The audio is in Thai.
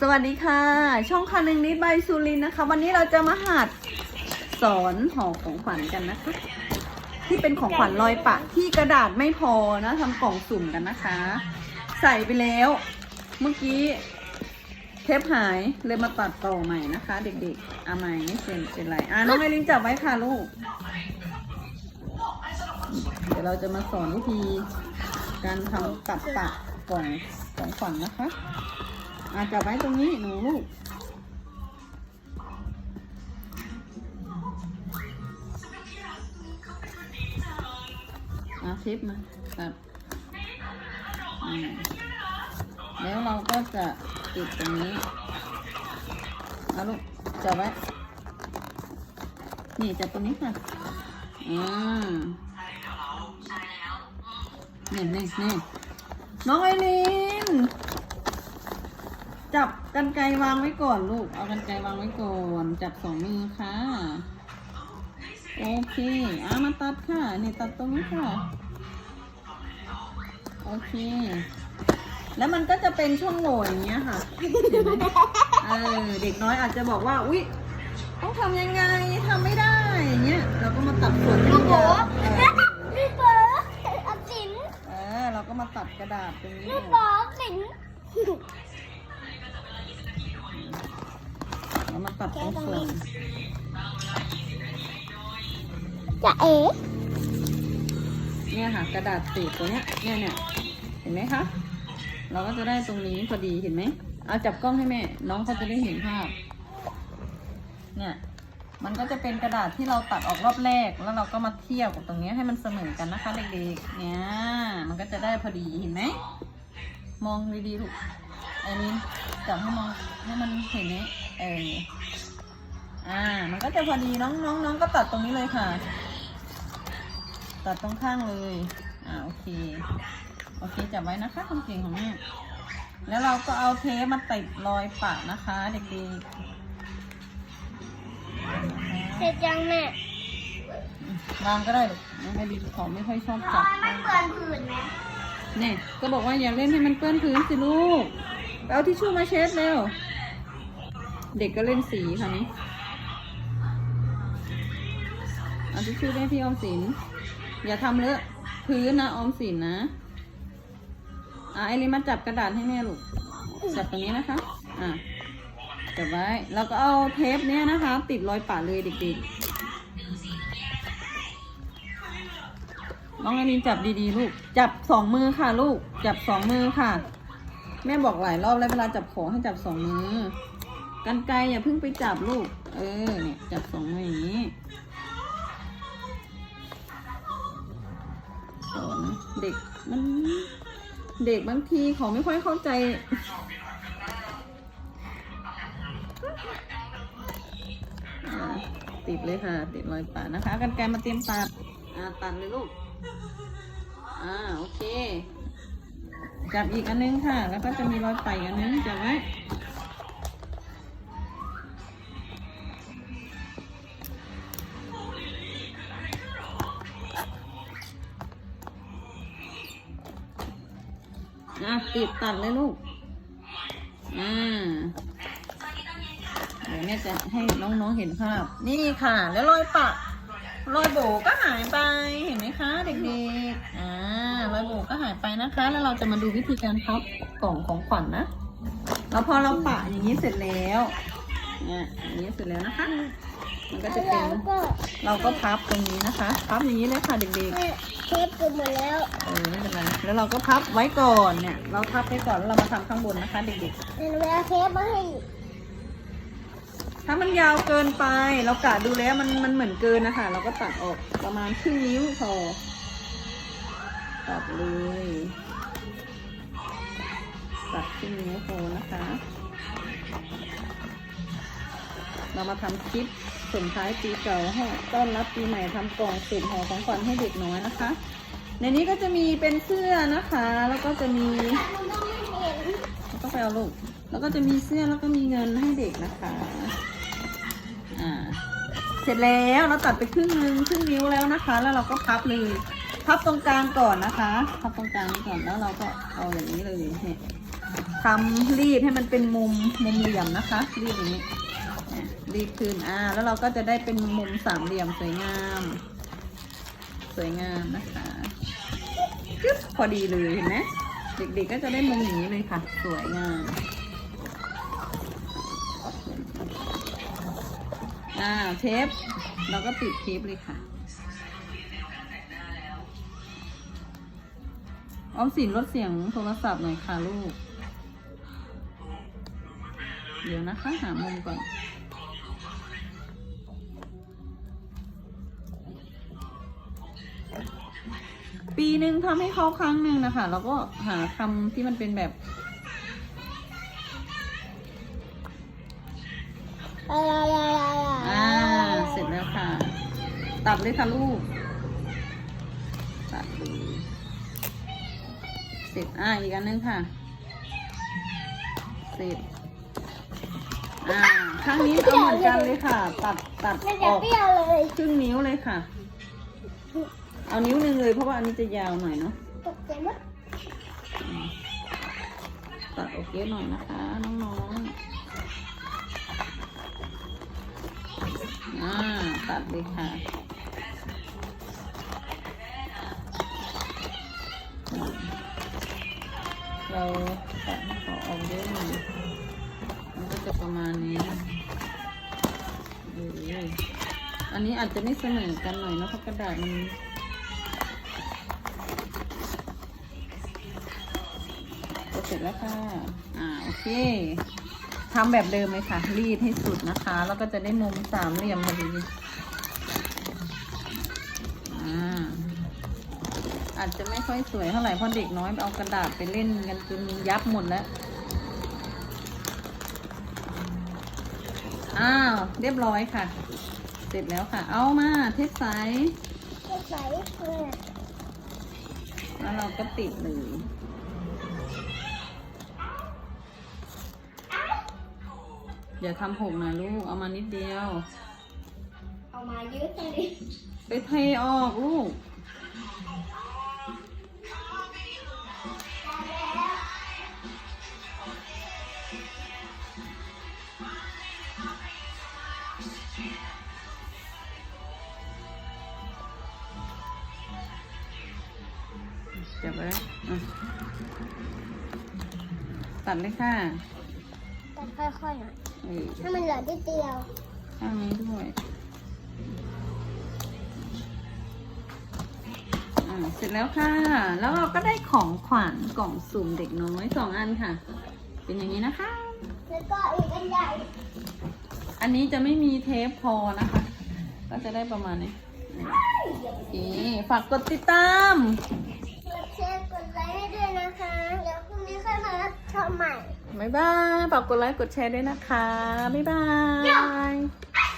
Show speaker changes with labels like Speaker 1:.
Speaker 1: สวัสดีค่ะ ช่องคานึงนิดใบสุรินนะคะ วันนี้เราจะมาหัดสอนห่อของขวัญกันนะคะ ที่เป็นของขวัญลอยปะที่กระดาษไม่พอนะทำกล่องสุ่มกันนะคะ ใส่ไปแล้ว เมื่อกี้เทปหายเลยมาตัดต่อใหม่นะคะ เด็กๆเอาใหม่ไม่เป็นเป็นไรอะน้องไอรินจับไว้ค่ะลูก เดี๋ยวเราจะมาสอนวิธีการทำตัดปะกล่องของขวัญนะคะ อาจับไว้ตรงนี้หนูลูกเอาคลิปมาตัดอืมแล้วเราก็จะติดตรงนี้เอาลูกจับไว้ นี่จับตรงนี้ค่ะอ่านี่นี่นี่น้องไอริน จับกันไกรวางไว้ก่อนลูก เอากันไกรวางไว้ก่อน จับสองมือค่ะ โอเคเอามาตัดค่ะ นี่ตัดตรงนี้ค่ะ โอเค แล้วมันก็จะเป็นช่วงโหว่อย่างเงี้ยค่ะเห็นไหมเออเด็กน้อยอาจจะบอกว่า อุ๊ยต้องทำยังไงทำไม่ได้อย่างเงี้ย เราก็มาตัดส่วนที่ยาวเออ
Speaker 2: พี่เบิร์ดออมสิน
Speaker 1: เออ เราก็มาตัดกระดาษตรงนี้
Speaker 2: พี่เบิร์ดออมสิน
Speaker 1: แล้วมาตัดตรงส่วน
Speaker 2: จะเอ๋
Speaker 1: เนี่ยค่ะกระดาษสีตัวเนี้ยเนี่ยเนี่ยเห็นไหมคะ เราก็จะได้ตรงนี้พอดีเห็นไหมเอาจับกล้องให้แม่ น้องเขาจะได้เห็นภาพ เนี่ย มันก็จะเป็นกระดาษที่เราตัดออกรอบแรก แล้วเราก็มาเทียบกับตรงนี้ให้มันเสมอกันนะคะเด็กๆ เนี่ย มันก็จะได้พอดีเห็นไหม มองดีๆลูกไอ้นี่จับให้มองให้มันเห็นไหม เอออ่า มันก็จะพอดีน้องน้องน้องก็ตัดตรงนี้เลยค่ะ ตัดตรงข้างเลย อ่าโอเค โอเคจับไว้นะคะคนเก่งของแม่แล้วเราก็เอาเทปมาติดรอยปะนะคะเด็ก
Speaker 2: เสร็จยังแม่
Speaker 1: ๆวางก็ได้ลูกน้องไอดีของไม่ค่อยชอบจับ
Speaker 2: มันเปื่อนผืนไหม
Speaker 1: เนี่ยก็บอกว่าอย่าเล่นให้มันเปื้อนพื้นสิลูกไปเอาทิชชู่มาเช็ดเร็ว เด็กก็เล่นสีค่ะนี้เอาทิชชู่ให้พี่ออมสิน อย่าทำเลอะพื้นนะออมสินนะอะไอรินมาจับกระดาษให้แม่ลูก จับตรงนี้นะคะ อะจับไว้ แล้วก็เอาเทปเนี้ยนะคะ ติดรอยปะเลยเด็กๆ น้องไอรินจับดีๆ ลูก จับสองมือค่ะลูก จับสองมือค่ะ แม่บอกหลายรอบแล้วเวลาจับของให้จับสองมือ กันไกลอย่าเพิ่งไปจับลูก เออ เนี่ย จับสองมืออย่างนี้สอนเด็กมันเด็กบางทีเขาไม่ค่อยเข้าใจอ่าติดเลยค่ะ ติดรอยปะนะคะ กันไกลมาเตรียมตัด อ่า ตัดเลยลูก อ่า โอเค จับอีกอันนึงค่ะ แล้วก็จะมีรอยปะอีกอันนึงจับไว้ อะติดตัดเลยลูก อ่า เดี๋ยวแม่จะให้น้องๆเห็นภาพ นี่ค่ะ แล้วรอยปะ รอยโบก็หายไป เห็นไหมคะ เด็กๆ อ่า รอยโบก็หายไปนะคะ แล้วเราจะมาดูวิธีการพับกล่องของขวัญนะแล้วพอเราปะอย่างนี้เสร็จแล้วเนี่ยอย่างนี้เสร็จแล้วนะคะ มันก็จะเป็น
Speaker 2: แล้วก็
Speaker 1: เราก็พับตรงนี้นะคะ พับอย่างนี้เลยค่ะเด็ก
Speaker 2: แม่เทปไปหมดแล้ว
Speaker 1: ๆเออไม่เป็นไรแล้วเราก็พับไว้ก่อนเนี่ย เราพับไว้ก่อนแล้วเรามาทำข้างบนนะคะเด็ก
Speaker 2: เดี๋ยวแม่เอาเทปมาให้
Speaker 1: ๆถ้ามันยาวเกินไป เรากะดูแล้วมันมันเหมือนเกินนะคะเราก็ตัดออกประมาณครึ่งนิ้วพอตัดเลย ตัดครึ่งนิ้วพอนะคะ เรามาทำคลิปส่งท้ายปีเก่าให้ต้อนรับปีใหม่ทำกล่องสุ่มห่อของขวัญให้เด็กน้อยนะคะ ในนี้ก็จะมีเป็นเสื้อนะคะ แล้วก็จะมี
Speaker 2: มก็ไป
Speaker 1: เอาลูกแล้วก็จะมีเสื้อแล้วก็มีเงินให้เด็กนะคะ อ่า เสร็จแล้วเราตัดไปครึ่งนึงครึ่งนิ้วแล้วนะคะ แล้วเราก็พับเลยพับตรงกลางก่อนนะคะพับตรงกลางก่อนแล้วเราก็เอาอย่างนี้เลยเนี่ยทำรีดให้มันเป็นมุมมุมเหลี่ยมนะคะรีดอย่างนี้ รีดขึ้นอ่าแล้วเราก็จะได้เป็นมุมสามเหลี่ยมสวยงาม สวยงามนะคะจึ๊บพอดีเลยเห็นไหมเด็กๆก็จะได้มุมอย่างนี้เลยค่ะ สวยงามอ่าเทปเราก็ติดเทปเลยค่ะออมสินลดเสียงโทรศัพท์หน่อยค่ะลูก เดี๋ยวนะคะ หามุมก่อน ปีหนึ่งทำให้เขาครั้งหนึ่งนะคะ แล้วก็หาคำที่มันเป็นแบบ
Speaker 2: อ่า
Speaker 1: เสร็จแล้วค่ะ ตัดเลยค่ะลูก ตัดเลยเสร็จอ่าอีกอันนึงค่ะ เสร็จอ่าข้างนี้ก็เหมือนกันเลยค่ะ ตัดตัดออกครึ่งนิ้วเลยค่ะ เอานิ้วหนึ่งเลยเพราะว่าอันนี้จะยาวหน่อยเนาะ
Speaker 2: ตกใจมั้ย
Speaker 1: ตัดออกเยอะหน่อยนะคะ น้องๆอ่าตัดเลยค่ะเราตัดให้เขาออกเยอะหน่อยมันก็จะประมาณนี้เอออันนี้อาจจะไม่เสมอกันหน่อยเนอะเพราะกระดาษมัน ร็จแล้วค่ะ อ่า โอเคทำแบบเดิมเลยค่ะ รีดให้สุดนะคะ แล้วก็จะได้มุมสามเหลี่ยมพอดีอ่าอาจจะไม่ค่อยสวยเท่าไหร่เพราะเด็กน้อยเอากระดาษไปเล่นกันจนยับหมดแล้ว อ้าว เรียบร้อยค่ะ เสร็จแล้วค่ะ เอามาเทปใส
Speaker 2: ไม่ใส่เนี่ย
Speaker 1: แล้วเราก็ติดเลย อย่าทำหกนะลูก เอามานิดเดียว
Speaker 2: เอามาเยอะเลย
Speaker 1: ไปเทออกลูก เดี๋ยวไปเลยอะตัดเลยค่ะ
Speaker 2: แต่ค่อยๆหน่อย
Speaker 1: เออ
Speaker 2: ให้มันเหลือนิดเดียว
Speaker 1: ข้างนี้ด้วยอ่าเสร็จแล้วค่ะ แล้วเราก็ได้ของขวัญกล่องสุ่มเด็กน้อยสองอันค่ะ เป็นอย่างนี้นะคะ
Speaker 2: แล้วก็อีกอันใหญ่
Speaker 1: อันนี้จะไม่มีเทปพอนะคะ ก็จะได้ประมาณนี้โอเคฝากกดติดตาม
Speaker 2: กดแชร์กดไลค์ให้ด้วยนะคะ เดี๋ยวพรุ่งนี้ค่อยมาชมใหม่
Speaker 1: บ๊ายบายฝากกดไลค์กดแชร์ด้วยนะคะ บ๊ายบาย